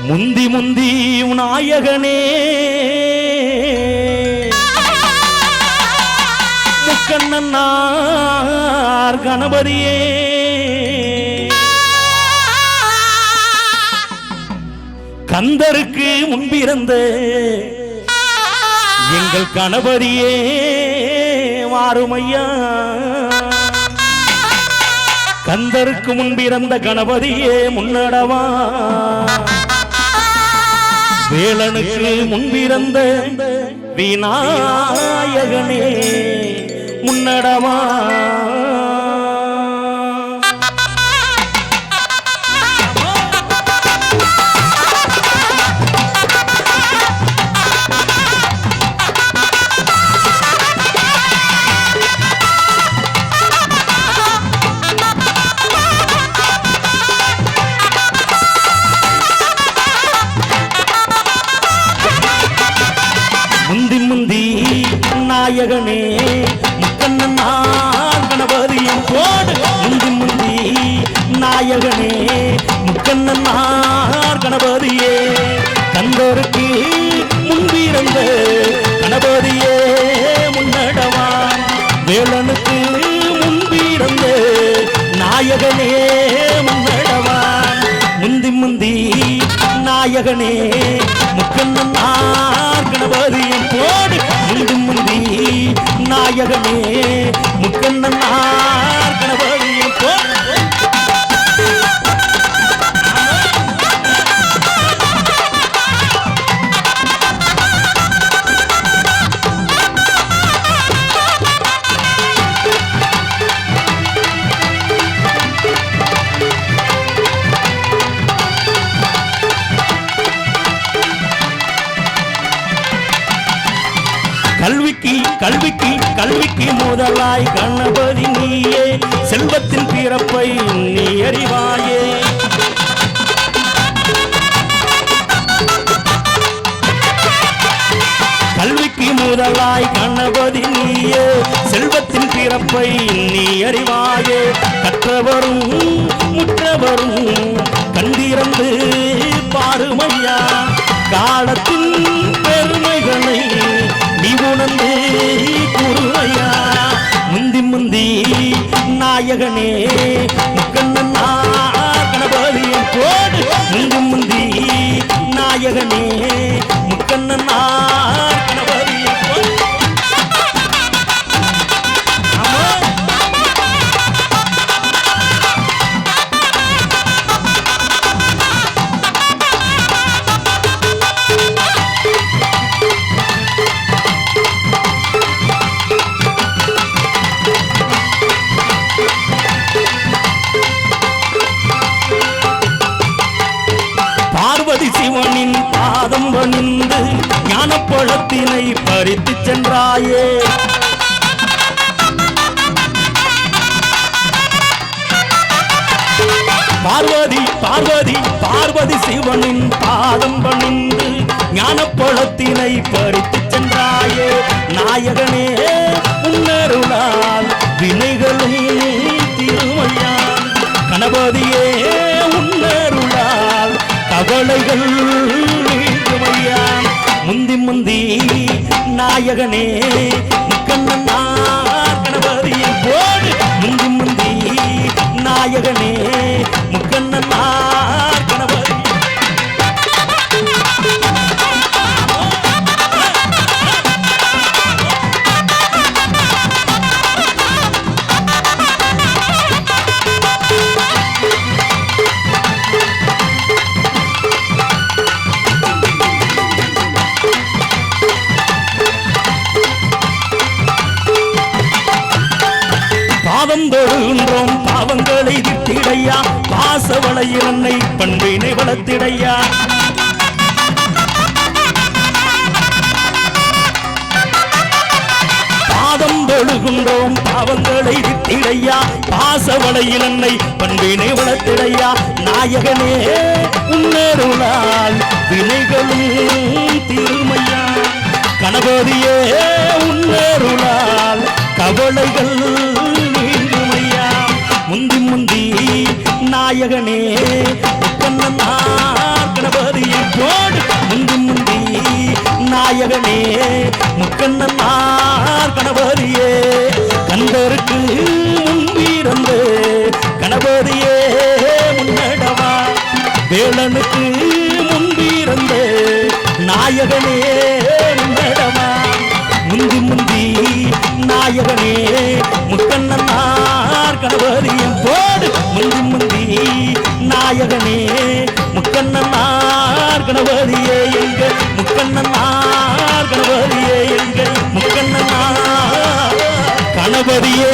முந்தி முந்தி நாயகனே. முக்கண்ணன்னார் கணபதியே. கந்தருக்கு முன்பிருந்த எங்கள் கணபதியே வாருமையா கந்தருக்கு முன்பிறந்த கணபதியே முன்னடவா. வேலனுக்கு முன்பிறந்த விநாயகனே முன்னடவா முந்தி முந்தி நாயகனே முக்கண்ணன் கணபதியும் போடு முந்தி முந்தி நாயகனே முக்கண்ணன் கணபதியே. கந்தோருக்கு முன்பிருந்த கணபதியே முன்னடவான் வேலனுக்கு முன்பிருந்த நாயகனே முன்னடவான் முந்தி முந்தி நாயகனே முக்கண்ணன் கணபதியும் நாயகனே. கல்விக்கு கல்விக்கு முதலாய் கணபதி நீயே செல்வத்தின் பிறப்பை நீ அறிவாயே. கல்விக்கு முதலாய் கணபதி நீயே செல்வத்தின் பிறப்பை நீ அறிவாயே. கற்றவரும் முற்றவரும் கண்டிரந்து நாயகனே முக்கண்ணன் கணபதியின் போடு முந்தி முந்தி நாயகனே. பணிந்து ஞானப்பழத்தினை பறித்து சென்றாயே. பார்வதி பார்வதி பார்வதி சிவனின் பாதம் பணிந்து ஞானப்பழத்தினை பறித்து சென்றாயே. நாயகனே உன்னருளால் வினைகளும் திருமையான் கணபதியே உன்னருளால் கவலைகள் முந்தி முந்தி நாயகனே முக்கண்ணன் திட்டிடையா பாசவள இரண்டை பண்பினை வளர்த்திடையா பாதம் தொழுகின்றோம் பாவங்களை திட்டிடையா பாசவள இளன்னை பண்பினை வளர்த்திடையா நாயகனே உன்னருளால் வினைகளும் திருமையா? கணபதியே உன்னருளால் கவலைகள் மகனே முக்கண்ணனார் கணபதியை போடு முந்தி முந்தி நாயகனே முக்கண்ணனார் கணபதியே. கந்தருக்கு முன்பிறந்து கணபதியே முந்தி நாயகனே முக்கண்ணனார் கணபதியும் போடு. முந்தி முந்தி நாயகனே முக்கண்ணனார் கணபதியே எங்க? முக்கண்ணனார் கணபதியே எங்க? முக்கண்ணனார் கணபதியே